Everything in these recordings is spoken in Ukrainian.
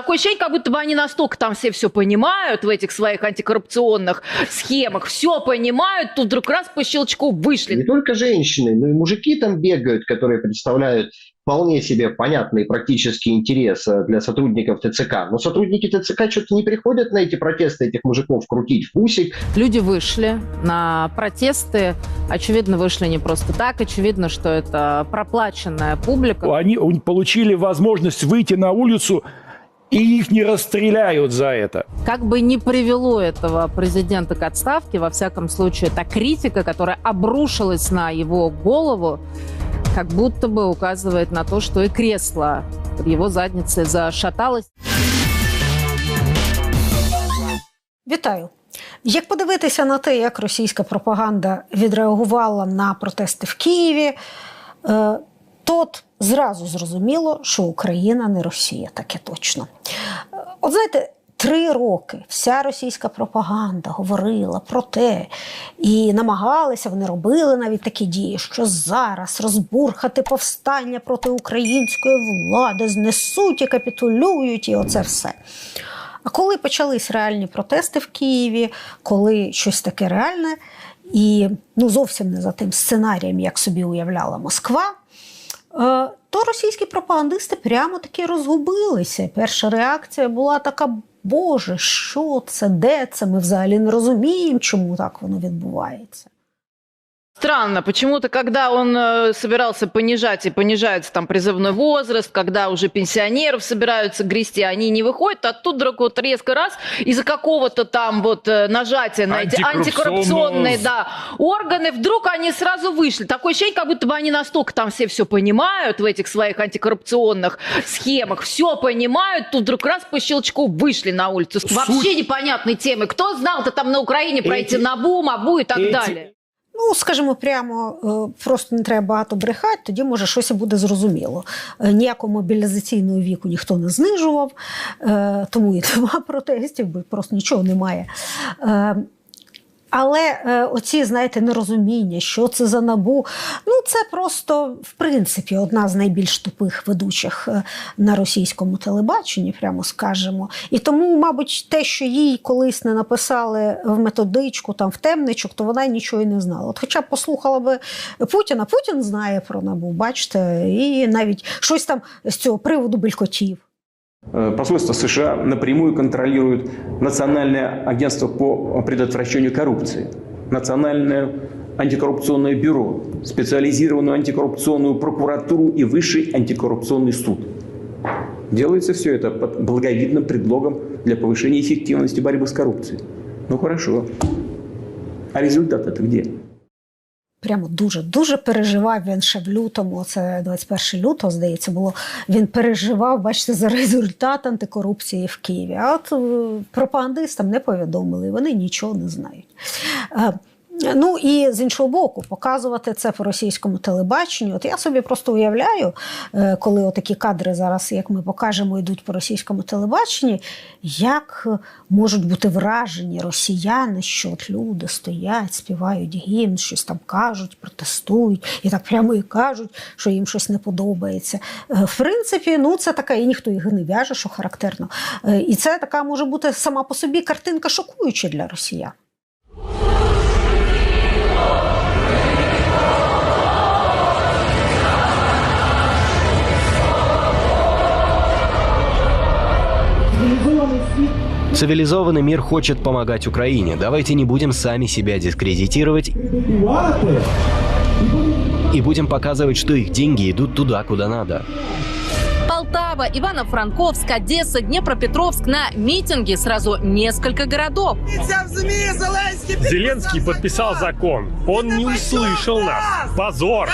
Такое ощущение, как будто бы они настолько там все все понимают в этих своих антикоррупционных схемах, все понимают, тут вдруг раз по щелчку вышли. Не только женщины, но и мужики там бегают, которые представляют вполне себе понятный практический интерес э, для сотрудников ТЦК. Но сотрудники ТЦК что-то не приходят на эти протесты этих мужиков крутить в пусик. Люди вышли на протесты. Очевидно, вышли не просто так. Очевидно, что это проплаченная публика. Они получили возможность выйти на улицу и их не расстреляют за это. Как бы не привело этого президента к отставке, во всяком случае, та критика, которая обрушилась на его голову, как будто бы указывает на то, что и кресло в его заднице зашаталось. Вітаю. Як подивитися на те, як російська пропаганда відреагувала на протести в Києві, от зразу зрозуміло, що Україна не Росія, таке точно. От знаєте, три роки вся російська пропаганда говорила про те і намагалися, вони робили навіть такі дії, що зараз розбурхати повстання проти української влади, знесуть і капітулюють, і оце все. А коли почались реальні протести в Києві, коли щось таке реальне, і ну зовсім не за тим сценарієм, як собі уявляла Москва, то російські пропагандисти прямо таки розгубилися. Перша реакція була така: Боже, що це, де це? Ми взагалі не розуміємо, чому так воно відбувається. Странно, почему-то, когда он э, собирался понижать и понижается там призывной возраст, когда уже пенсионеров собираются грести, они не выходят, а тут вдруг вот резко раз из-за какого-то там вот э, нажатия на эти антикоррупционные да, органы, вдруг они сразу вышли. Такое ощущение, как будто бы они настолько там все все понимают в этих своих антикоррупционных схемах, все понимают, тут вдруг раз по щелчку вышли на улицу. Вообще непонятной темы. Кто знал-то там на Украине про эти, Эти- НАБУ, МАБУ и так эти- далее? Ну, скажімо прямо, е, просто не треба багато брехати, тоді може щось і буде зрозуміло. Е, Ніякого мобілізаційного віку ніхто не знижував, е, тому і нема протестів, бо просто нічого немає. Але е, оці, знаєте, нерозуміння, що це за набу, ну це просто, в принципі, одна з найбільш тупих ведучих е, на російському телебаченні, прямо скажемо. І тому, мабуть, те, що їй колись не написали в методичку, там в темничок, то вона нічого й не знала. От хоча б послухала би Путіна, Путін знає про набу, бачите, і навіть щось там з цього приводу белькотів. Э, Посольство США напрямую контролирует Национальное агентство по предотвращению коррупции, Национальное антикоррупционное бюро, специализированную антикоррупционную прокуратуру и Высший антикоррупционный суд. Делается все это под благовидным предлогом для повышения эффективности борьбы с коррупцией. Ну хорошо. А результат это где? Прямо дуже дуже переживав він ще в лютому. Це 21 лютого, здається, було. Він переживав, бачите, за результат антикорупції в Києві. А от е, пропагандистам не повідомили, вони нічого не знають. Ну і з іншого боку, показувати це по російському телебаченню. От я собі просто уявляю, е, коли отакі кадри зараз, як ми покажемо, йдуть по російському телебаченні, як можуть бути вражені росіяни, що от люди стоять, співають гімн, щось там кажуть, протестують, і так прямо і кажуть, що їм щось не подобається. Е, В принципі, ну це така, і ніхто їх не в'яже, що характерно. Е, І це така може бути сама по собі картинка шокуюча для росіян. Цивилизованный мир хочет помогать Украине. Давайте не будем сами себя дискредитировать и будем показывать, что их деньги идут туда, куда надо. Полтава, Ивано-Франковск, Одесса, Днепропетровск на митинги сразу несколько городов. Зеленский подписал закон. Он не услышал нас. Позор!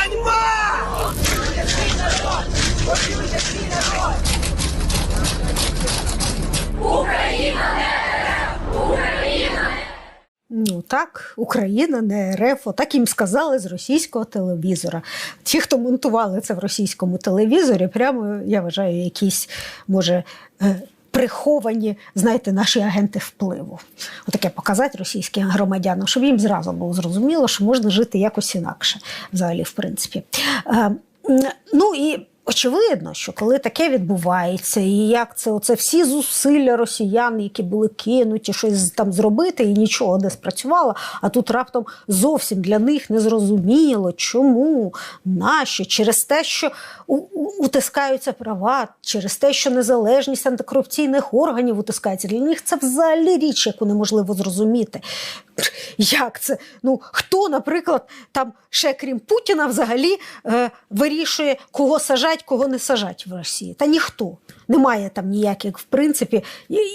Ну так, Україна не РФ, так їм сказали з російського телевізора. Ті, хто монтували це в російському телевізорі, прямо я вважаю, якісь може. е, Приховані, знаєте, наші агенти впливу. Отаке показати російським громадянам, щоб їм зразу було зрозуміло, що можна жити якось інакше, взагалі, в принципі. Е, ну і Очевидно, що коли таке відбувається, і як це оце всі зусилля росіян, які були кинуті щось там зробити, і нічого не спрацювало, а тут раптом зовсім для них не зрозуміло, чому, нащо, через те, що утискаються права, через те, що незалежність антикорупційних органів утискається. Для них це взагалі річ, яку неможливо зрозуміти. Як це? Ну хто, наприклад, там ще крім Путіна, взагалі е, вирішує, кого сажать, кого не сажать в Росії? Та ніхто. Немає там ніяких, в принципі,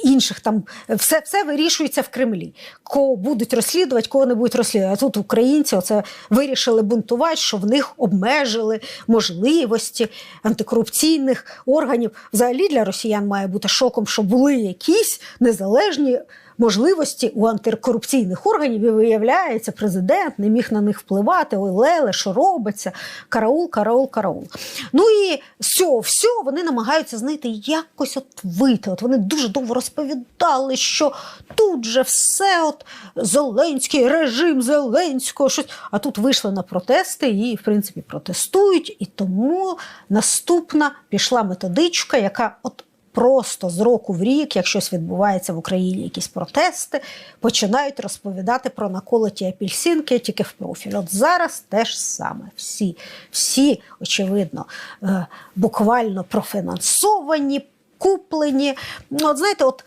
інших там все, все вирішується в Кремлі. Кого будуть розслідувати, кого не будуть розслідувати. А тут українці оце вирішили бунтувати, що в них обмежили можливості антикорупційних органів. Взагалі для росіян має бути шоком, що були якісь незалежні можливості у антикорупційних органів, і виявляється, президент не міг на них впливати. Ой, леле, що робиться? Караул, караул, караул. Ну і з цього всього вони намагаються знайти якось от вийти. От вони дуже довго розповідали, що тут же все, от Зеленський, режим Зеленського, щось. А тут вийшли на протести і, в принципі, протестують. І тому наступна пішла методичка, яка от просто з року в рік, як щось відбувається в Україні, якісь протести, починають розповідати про наколоті апельсинки тільки в профіль. От зараз те ж саме. Всі, всі, очевидно, е, буквально профінансовані, куплені. Ну, От знаєте, от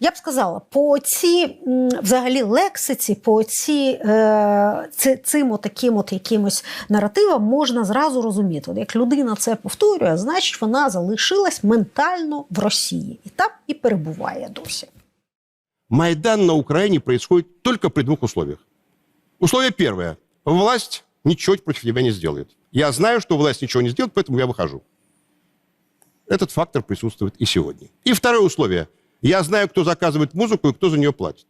я б сказала, по цій м, взагалі лексиці, по ці, е, ци- цим от таким от якимось наративам можна зразу розуміти. От як людина це повторює, значить вона залишилась ментально в Росії і там і перебуває досі. Майдан на Украине происходит только при двух условиях. Условие первое. Власть ничего против тебя не сделает. Я знаю, что власть ничего не сделает, поэтому я выхожу. Этот фактор присутствует и сегодня. И второе условие. Я знаю, кто заказывает музыку и кто за нее платит.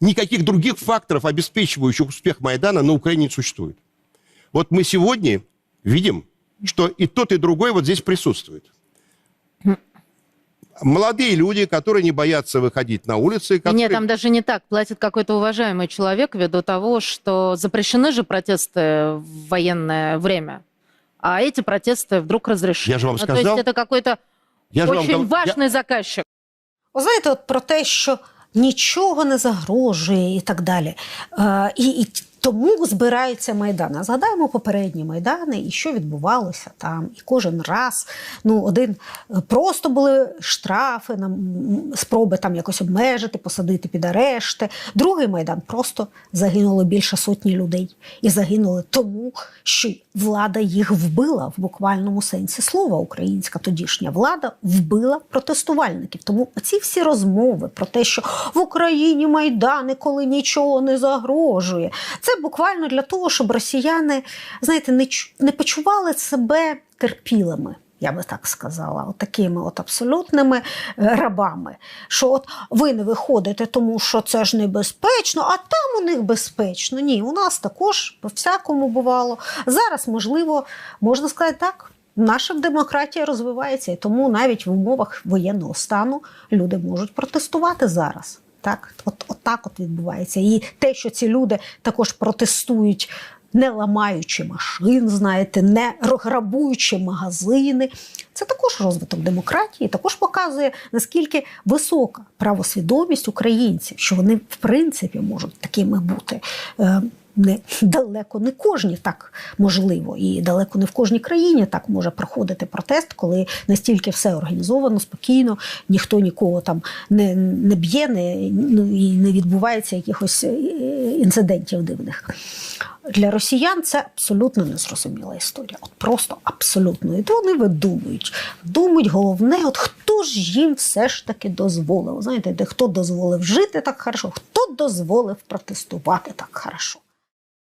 Никаких других факторов, обеспечивающих успех Майдана, на Украине не существует. Вот мы сегодня видим, что и тот, и другой вот здесь присутствует. Молодые люди, которые не боятся выходить на улицы. Которые... Нет, там даже не так. Платит какой-то уважаемый человек ввиду того, что запрещены же протесты в военное время. А эти протесты вдруг разрешены. Я же вам Ну, То сказал. есть это какой-то Я вам очень гов- я- заказчик. Ви знаєте, от про те, що нічого не загрожує і так далі. Е, і, і тому збираються майдани. Згадаємо попередні майдани і що відбувалося там. І кожен раз ну, один е, просто були штрафи, спроби там якось обмежити, посадити під арешти. Другий майдан просто загинуло більше сотні людей. І загинули тому, що влада їх вбила в буквальному сенсі слова. Українська тодішня влада вбила протестувальників. Тому ці всі розмови про те, що в Україні майдани, коли нічого не загрожує, це буквально для того, щоб росіяни, знаєте, не, не почували себе терпілими. Я би так сказала, от такими от абсолютними е, рабами. Що от ви не виходите, тому що це ж небезпечно, а там у них безпечно. Ні, у нас також по всякому бувало. Зараз, можливо, можна сказати так. Наша демократія розвивається, і тому навіть в умовах воєнного стану люди можуть протестувати зараз. Так, от, от так от відбувається. І те, що ці люди також протестують, не ламаючи машин, знаєте, не грабуючи магазини, це також розвиток демократії, також показує, наскільки висока правосвідомість українців, що вони в принципі можуть такими бути. Не далеко не кожні так можливо, і далеко не в кожній країні так може проходити протест, коли настільки все організовано, спокійно, ніхто нікого там не, не б'є, не, ну, і не відбувається якихось е, інцидентів дивних. Для росіян це абсолютно незрозуміла історія. От просто абсолютно. І то вони видумують. Думають, головне, от хто ж їм все ж таки дозволив. Знаєте, де хто дозволив жити так хорошо, хто дозволив протестувати так хорошо.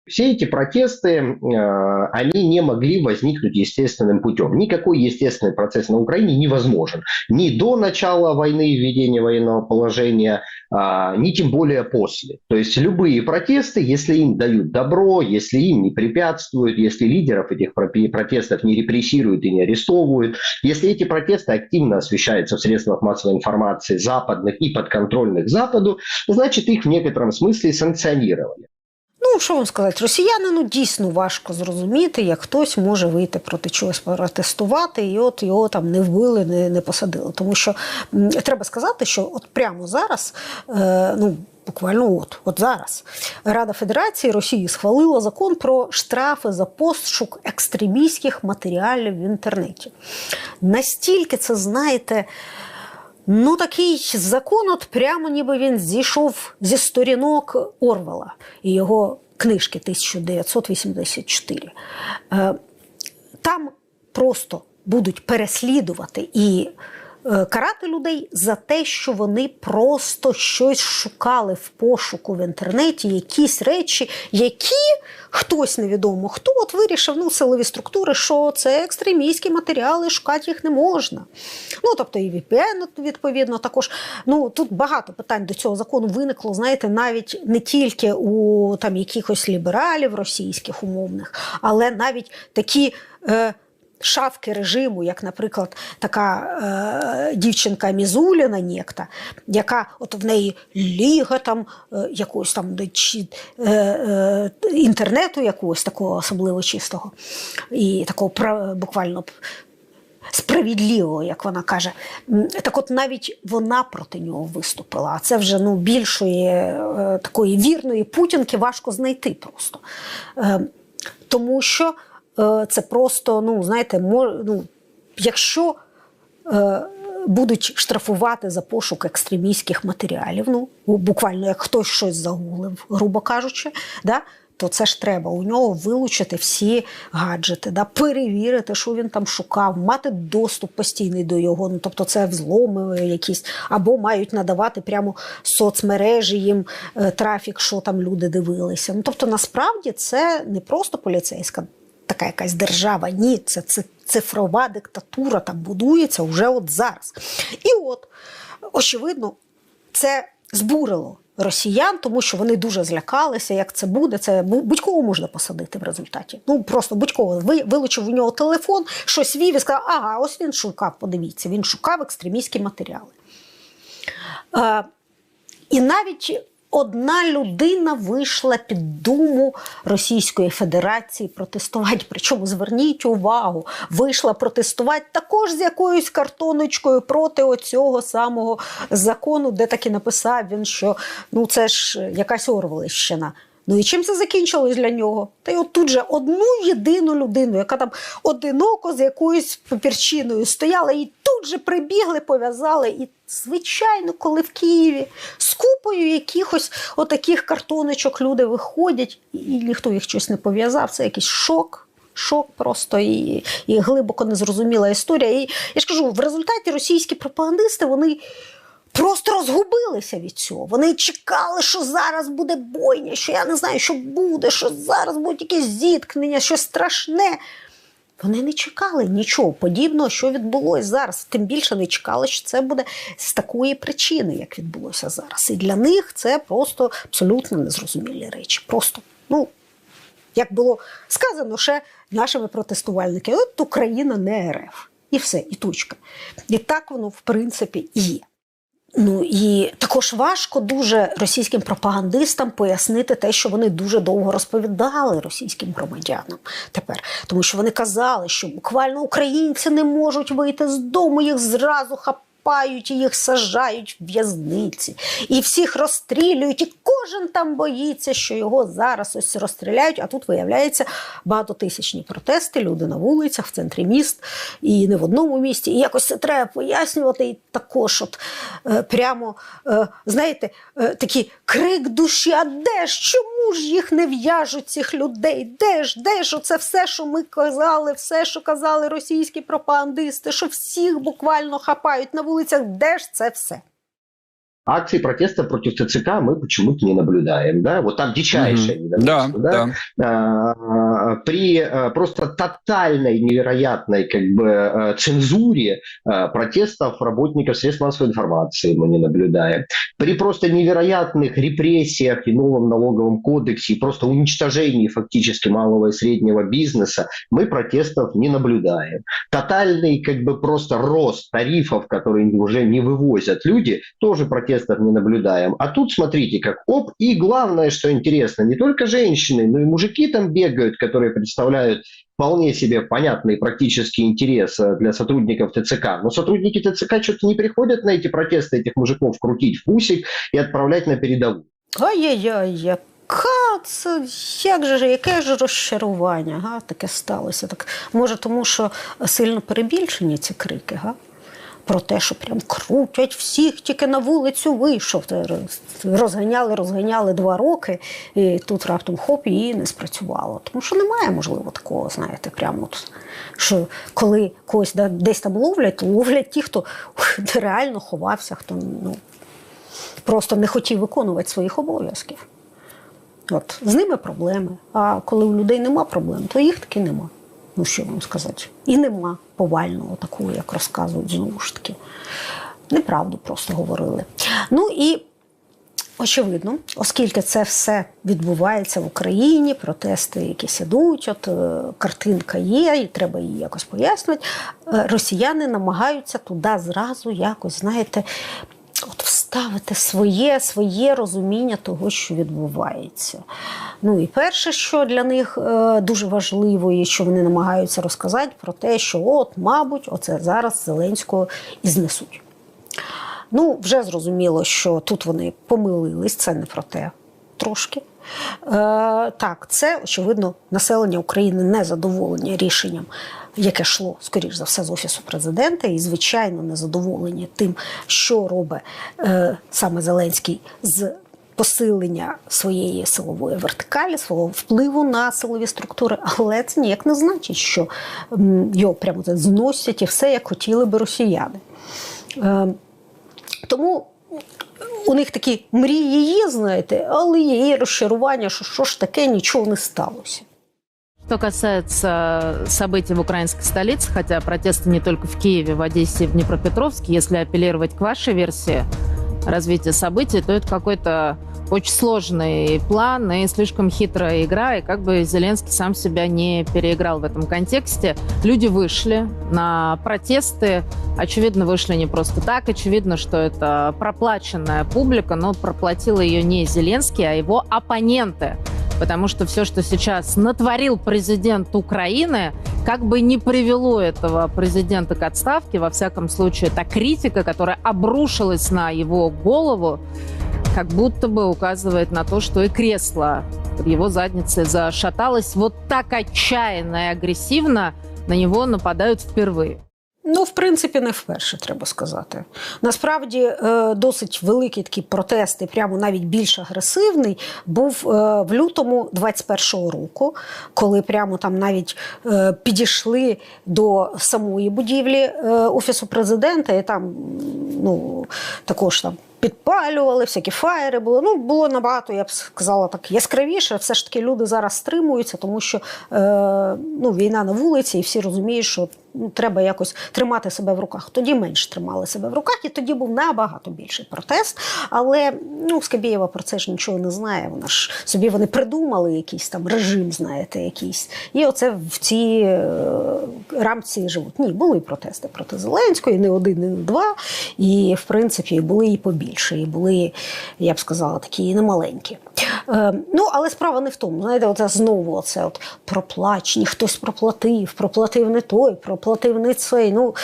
Все эти протесты, э, они не могли возникнуть естественным путем. Никакой естественный процесс на Украине невозможен. Ни до начала войны, введения военного положения, а, ни тем более после. То есть любые протесты, если им дают добро, если им не препятствуют, если лидеров этих про- протестов не репрессируют и не арестовывают, если эти протесты активно освещаются в средствах массовой информации западных и подконтрольных Западу, значит их в некотором смысле санкционировали. Ну, що вам сказати, росіянину дійсно важко зрозуміти, як хтось може вийти проти чогось протестувати, і от його там не вбили, не, не посадили. Тому що треба сказати, що от прямо зараз, е, ну. Буквально от, от зараз Рада Федерації Росії схвалила закон про штрафи за пошук екстремістських матеріалів в інтернеті. Настільки це, знаєте, Ну, такий закон, от прямо ніби він зійшов зі сторінок Орвела і його книжки 1984. Е, Там просто будуть переслідувати і карати людей за те, що вони просто щось шукали в пошуку в інтернеті, якісь речі, які хтось невідомо хто от вирішив, ну, силові структури, що це екстремістські матеріали, шукати їх не можна. Ну, тобто і VPN, відповідно, також. Ну, тут багато питань до цього закону виникло, знаєте, навіть не тільки у там якихось лібералів російських умовних, але навіть такі. Е, Шавки режиму, як, наприклад, така е, дівчинка Мізуліна, Нєкта, яка от в неї ліга там е, якогось там чи, е, е, інтернету, якогось такого особливо чистого, і такого буквально справедливого, як вона каже. Так от навіть вона проти нього виступила. А це вже ну, більшої е, такої вірної путінки важко знайти просто. Е, тому що це просто, ну, знаєте, мож, ну, якщо е, будуть штрафувати за пошук екстремістських матеріалів, ну, буквально як хтось щось загуглив, грубо кажучи, да, то це ж треба у нього вилучити всі гаджети, да, перевірити, що він там шукав, мати доступ постійний до його. Ну, тобто це взломи якісь, або мають надавати прямо соцмережі їм е, трафік, що там люди дивилися. Ну, тобто, насправді це не просто поліцейська така якась держава. Ні, це, цифрова диктатура там будується вже от зараз. І от, очевидно, це збурило росіян, тому що вони дуже злякалися, як це буде. Це будь-кого можна посадити в результаті. Ну просто будь-кого. Вилучив у нього телефон, щось вів і сказав, ага, ось він шукав, подивіться, він шукав екстремістські матеріали. Е, і навіть одна людина вийшла під думу Російської Федерації протестувати. Причому зверніть увагу, вийшла протестувати також з якоюсь картоночкою проти оцього самого закону, де таки написав він, що ну це ж якась Орвелищина. Ну і чим це закінчилось для нього? Та й от тут же одну єдину людину, яка там одиноко з якоюсь папірчиною стояла, і тут же прибігли, пов'язали. І, звичайно, коли в Києві з купою якихось отаких картоночок люди виходять, і ніхто їх щось не пов'язав, це якийсь шок. Шок просто і, і глибоко незрозуміла історія. І я ж кажу, в результаті російські пропагандисти вони просто розгубилися від цього. Вони чекали, що зараз буде бойня, що я не знаю, що буде, що зараз будуть якісь зіткнення, що страшне. Вони не чекали нічого подібного, що відбулося зараз. Тим більше не чекали, що це буде з такої причини, як відбулося зараз. І для них це просто абсолютно незрозумілі речі. Просто, ну, як було сказано ще нашими протестувальниками, от Україна не РФ. І все, і точка. І так воно, в принципі, є. Ну і також важко дуже російським пропагандистам пояснити те, що вони дуже довго розповідали російським громадянам тепер, тому що вони казали, що буквально українці не можуть вийти з дому, їх зразу хапають і їх сажають в в'язниці, і всіх розстрілюють, і кожен там боїться, що його зараз ось розстріляють. А тут виявляється багатотисячні протести, люди на вулицях, в центрі міст, і не в одному місті. І якось це треба пояснювати. І також, от е, прямо, е, знаєте, е, такий крик душі: а де ж? Чому ж їх не в'яжуть цих людей? Де ж? Де ж? Оце все, що ми казали, все, що казали російські пропагандисти, що всіх буквально хапають на вулицях. Де ж це все? Акции протеста против ТЦК мы почему-то не наблюдаем, да, вот там дичайшее Мгм. Да, недовольство, да. А, при а, просто тотальной, невероятной как бы а, цензуре а, протестов работников средств массовой информации мы не наблюдаем. При просто невероятных репрессиях и новом налоговом кодексе и просто уничтожении фактически малого и среднего бизнеса мы протестов не наблюдаем. Тотальный как бы просто рост тарифов, которые уже не вывозят люди, тоже протесты протестов не наблюдаем. А тут, смотрите, как оп, и главное, что интересно, не только женщины, но и мужики там бегают, которые представляют вполне себе понятный практический интерес э, для сотрудников ТЦК. Но сотрудники ТЦК что-то не приходят на эти протесты этих мужиков крутить в усик и отправлять на передовую. Ай-яй-яй, яка це, як же, ж, яке ж розчарування, га, таке сталося. Так, може, тому що сильно перебільшені ці крики, га? Про те, що прям крутять всіх, тільки на вулицю вийшов. Розганяли, розганяли два роки, і тут раптом хоп, і не спрацювало. Тому що немає, можливо, такого, знаєте, прямо от, що коли когось десь там ловлять, то ловлять ті, хто реально ховався, хто ну, просто не хотів виконувати своїх обов'язків. От, з ними проблеми. А коли у людей нема проблем, то їх таки нема. Ну що вам сказати? І нема повального такого, як розказують знову ж таки. Неправду просто говорили. Ну і очевидно, оскільки це все відбувається в Україні, протести якісь ідуть, от е, картинка є, і треба її якось пояснювати. е, Росіяни намагаються туди зразу якось, знаєте, от вставити своє, своє розуміння того, що відбувається. Ну і перше, що для них е, дуже важливо, і що вони намагаються розказати про те, що от, мабуть, оце зараз Зеленського і знесуть. Ну, вже зрозуміло, що тут вони помилились, це не про те трошки. Е, так, це, очевидно, населення України не задоволені рішенням, яке йшло, скоріш за все, з Офісу президента, і, звичайно, не задоволені тим, що робить е, саме Зеленський з посилення своєї силової вертикалі, свого впливу на силові структури, але це ніяк не значить, що його прямо зносять і все, як хотіли би росіяни. Е, тому у них такі мрії є, знаєте, але є розчарування, що що ж таке, нічого не сталося. Что касается событий в украинской столице, хотя протесты не только в Киеве, в Одессе и в Днепропетровске, если апеллировать к вашей версии развития событий, то это какой-то очень сложный план и слишком хитрая игра, и как бы Зеленский сам себя не переиграл в этом контексте. Люди вышли на протесты, очевидно, вышли не просто так, очевидно, что это проплаченная публика, но проплатила ее не Зеленский, а его оппоненты. Потому что все, что сейчас натворил президент Украины, как бы не привело этого президента к отставке, во всяком случае, та критика, которая обрушилась на его голову, как будто бы указывает на то, что и кресло под его задницей зашаталось вот так отчаянно и агрессивно на него нападают впервые. Ну, в принципі, не вперше, треба сказати. Насправді, е, досить великий такий протест, і прямо навіть більш агресивний, був е, в лютому 21-го року, коли прямо там навіть е, підійшли до самої будівлі е, Офісу президента, і там ну, також там. Підпалювали, всякі фаєри були. Ну, було набагато, я б сказала, так яскравіше. Все ж таки люди зараз стримуються, тому що е, ну, війна на вулиці, і всі розуміють, що треба якось тримати себе в руках. Тоді менше тримали себе в руках, і тоді був набагато більший протест. Але ну, Скабєєва про це ж нічого не знає. Вона ж собі вони придумали якийсь там режим, знаєте, якийсь. І оце в цій е, рамці живуть. Ні, були протести проти Зеленського, і не один, не два. І, в принципі, були і побільше, і були, я б сказала, такі і немаленькі. Е, ну, але справа не в тому. Знаєте, оце знову оце от проплачені, хтось проплатив, проплатив не той, проплатив цей. Ну,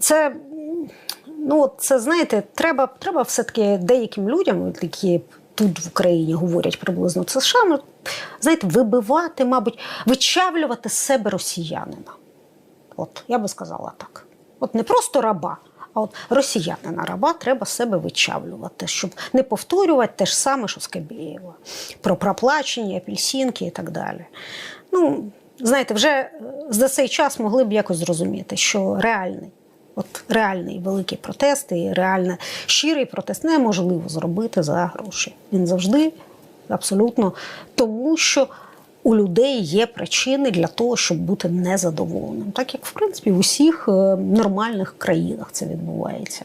це. Ну, це знаєте, треба, треба все-таки деяким людям, які тут в Україні говорять приблизно це США, ну, знаєте, вибивати, мабуть, вичавлювати з себе росіянина. От, я би сказала так. От не просто раба, а от росіянина раба треба з себе вичавлювати, щоб не повторювати те ж саме, що Скабєєва. Про проплачені, апельсинки і так далі. Ну, знаєте, вже е, за цей час могли б якось зрозуміти, що реальний. От реальний великий протест і реально щирий протест неможливо зробити за гроші. Він завжди абсолютно тому, що у людей є причини для того, щоб бути незадоволеним. Так як, в принципі, в усіх е, нормальних країнах це відбувається,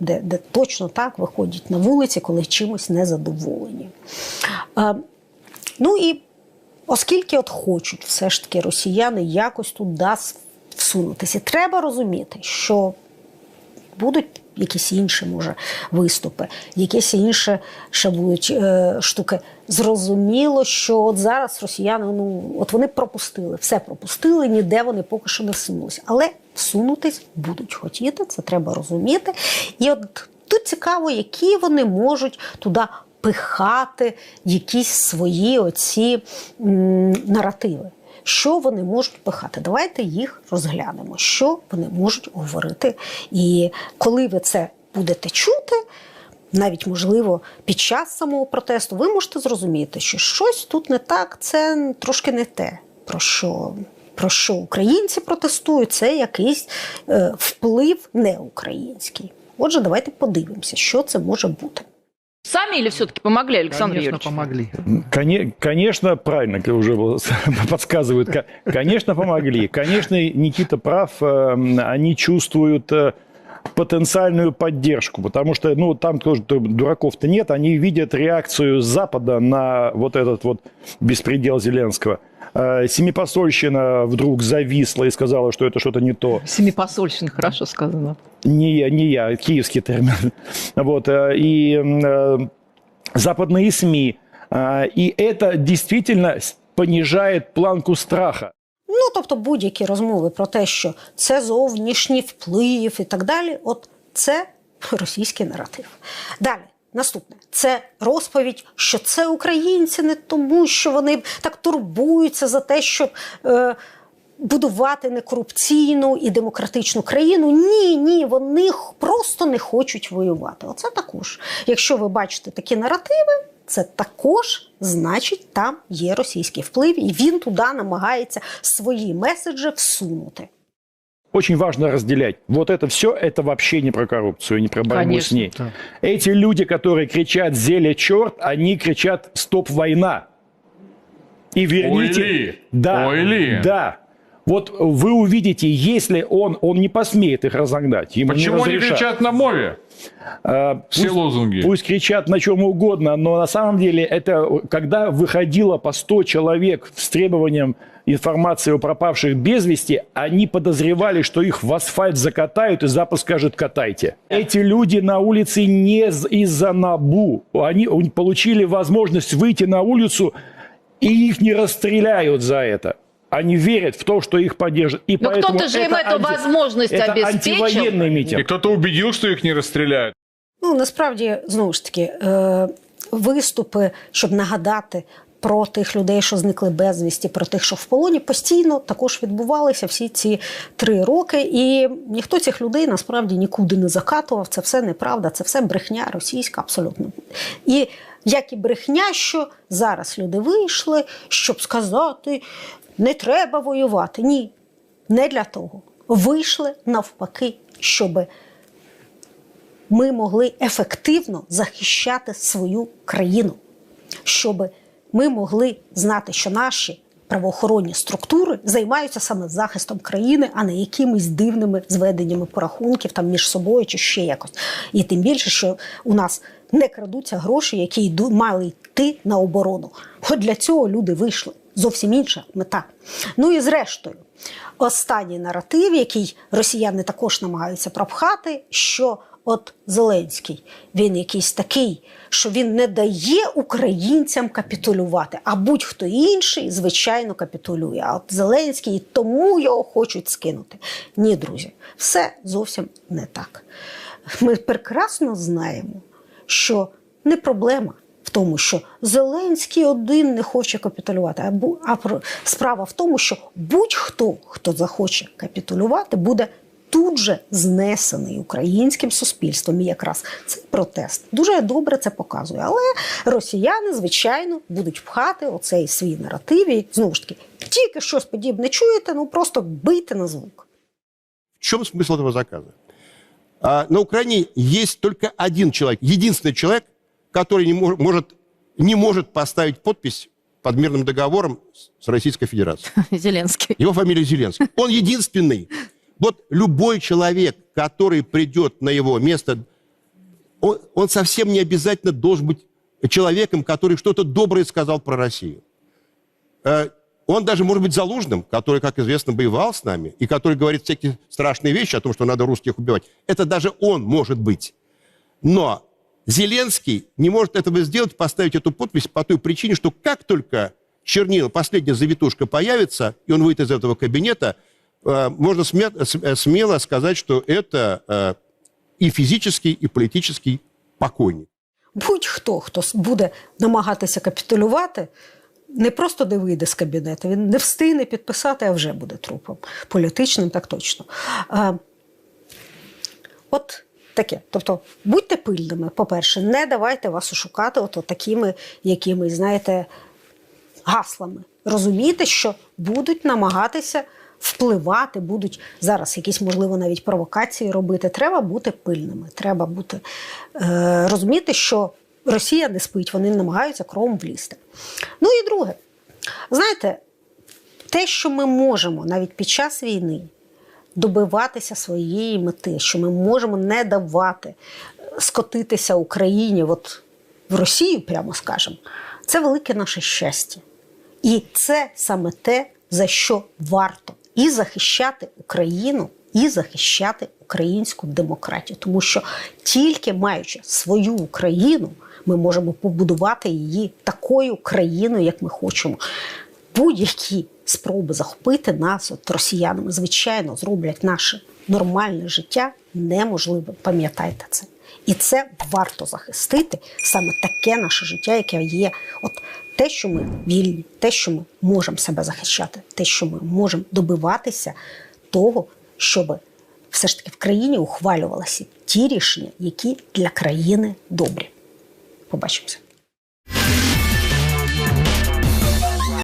де, де точно так виходять на вулиці, коли чимось незадоволені. Е, ну і оскільки от хочуть все ж таки росіяни якось туди всунутися, треба розуміти, що Будуть якісь інші, може, виступи, якісь інші ще будуть е, штуки. Зрозуміло, що от зараз росіяни, ну от вони пропустили, все пропустили, ніде вони поки що не всунулися. Але всунутись будуть хотіти, це треба розуміти. І от тут цікаво, які вони можуть туди пихати якісь свої оці м, наративи. Що вони можуть пихати? Давайте їх розглянемо, що вони можуть говорити. І коли ви це будете чути, навіть можливо під час самого протесту, ви можете зрозуміти, що щось тут не так, це трошки не те, про що. Про що українці протестують, це якийсь е, вплив неукраїнський. Отже, давайте подивимося, що це може бути. Сами или все-таки помогли, Александр Конечно, Юрьевич? помогли. Коне- Конечно, правильно, как уже было подсказывают. Ко- Конечно, помогли. Конечно, Никита прав. э, Они чувствуют э, потенциальную поддержку, потому что, ну, там тоже дураков-то нет. Они видят реакцию Запада на вот этот вот беспредел Зеленского. Э, Семипосольщина вдруг зависла и сказала, что это что-то не то. Семипосольщина, хорошо сказано. Не я, не я, киевский термин. Вот, э, и э, западные СМИ. Э, И это действительно с- понижает планку страха. Ну, тобто будь-які розмови про те, що це зовнішній вплив і так далі, от це російський наратив. Далі. Наступне це розповідь, що це українці не тому, що вони так турбуються за те, щоб е, будувати некорупційну і демократичну країну. Ні, ні, вони х- просто не хочуть воювати. Оце також. Якщо ви бачите такі наративи, це також значить, там є російський вплив, і він туди намагається свої меседжі всунути. Очень важно разделять. Вот это все, это вообще не про коррупцию, не про борьбу Конечно. с ней. Эти люди, которые кричат «Зелье черт», они кричат «Стоп, война!» И верните... Ой ли? Да, Ой ли? да. Вот вы увидите, если он, он не посмеет их разогнать, ему Почему не они разрешат. кричат на мове? А, Все пусть- лозунги. Пусть кричат на чем угодно, но на самом деле это когда выходило по 100 человек с требованием информации о пропавших без вести, они подозревали, что их в асфальт закатают и Запад скажет «катайте». Эти люди на улице не из-за НАБУ. Они получили возможность выйти на улицу, и их не расстреляют за это. Они верят в то, что их поддержат. И Но поэтому кто-то же им это эту анти- возможность это обеспечил. антивоенный митинг. И кто-то убедил, что их не расстреляют. Ну насправді знову ж таки е, виступи, щоб нагадати про тих людей, що зникли безвісті, про тих, що в полоні, постійно також відбувалися всі ці три роки. І ніхто цих людей насправді нікуди не закатував. Це все неправда, це все брехня російська, абсолютно. І як і брехня, що зараз люди вийшли, щоб сказати, не треба воювати. Ні, не для того. Вийшли навпаки, щоби ми могли ефективно захищати свою країну, щоб ми могли знати, що наші правоохоронні структури займаються саме захистом країни, а не якимись дивними зведеннями порахунків там між собою чи ще якось. І тим більше, що у нас не крадуться гроші, які мали йти на оборону. От для цього люди вийшли. Зовсім інша мета. Ну і зрештою, останній наратив, який росіяни також намагаються пропхати, що от Зеленський він якийсь такий, що він не дає українцям капітулювати, а будь-хто інший, звичайно, капітулює. А от Зеленський тому його хочуть скинути. Ні, друзі, все зовсім не так. Ми прекрасно знаємо, що не проблема в тому, що Зеленський один не хоче капітулювати. А, бу- а про- справа в тому, що будь-хто, хто захоче капітулювати, буде тут же знесений українським суспільством. І якраз цей протест дуже добре це показує. Але росіяни, звичайно, будуть пхати оцей свій наратив. І знову ж таки, тільки щось подібне чуєте, ну просто бийте на звук. В чем смысл этого заказа? А, на Украине есть только один человек, единственный человек, Который не мож- может, не может поставить подпись под мирным договором с Российской Федерацией. Зеленский. Его фамилия Зеленский. Он единственный. Вот любой человек, который придет на его место, он, он совсем не обязательно должен быть человеком, который что-то доброе сказал про Россию. Э, Он даже может быть залужным, который, как известно, воевал с нами, и который говорит всякие страшные вещи о том, что надо русских убивать. Это даже он может быть. Но Зеленский не может этого сделать, поставить эту подпись по той причине, что как только чернила, последняя завитушка появится, и он выйдет из этого кабинета, э, можно сме- с- э, смело сказать, что это э, и физический, и политический покойник. Будь-хто, хто с- буде намагатися капітулювати, не просто не вийде з кабінету, він не встигне підписати, а вже буде трупом. Політичним, так точно. А, от таке. Тобто, будьте пильними, по-перше, не давайте вас ошукати от такими якимись, знаєте, гаслами. Розумійте, що будуть намагатися впливати, будуть зараз якісь, можливо, навіть провокації робити. Треба бути пильними. Треба бути е, розуміти, що Росія не спить, вони намагаються кровом влізти. Ну і друге, знаєте, те, що ми можемо навіть під час війни добиватися своєї мети, що ми можемо не давати е, скотитися Україні, от в Росію, прямо скажемо, це велике наше щастя. І це саме те, за що варто і захищати Україну, і захищати українську демократію. Тому що тільки маючи свою Україну, ми можемо побудувати її такою країною, як ми хочемо. Будь-які спроби захопити нас от росіянами, звичайно, зроблять наше нормальне життя неможливим. Пам'ятайте це. І це варто захистити саме таке наше життя, яке є. От те, що ми вільні, те, що ми можемо себе захищати, те, що ми можемо добиватися того, щоб все ж таки в країні ухвалювалися ті рішення, які для країни добрі. Побачимося.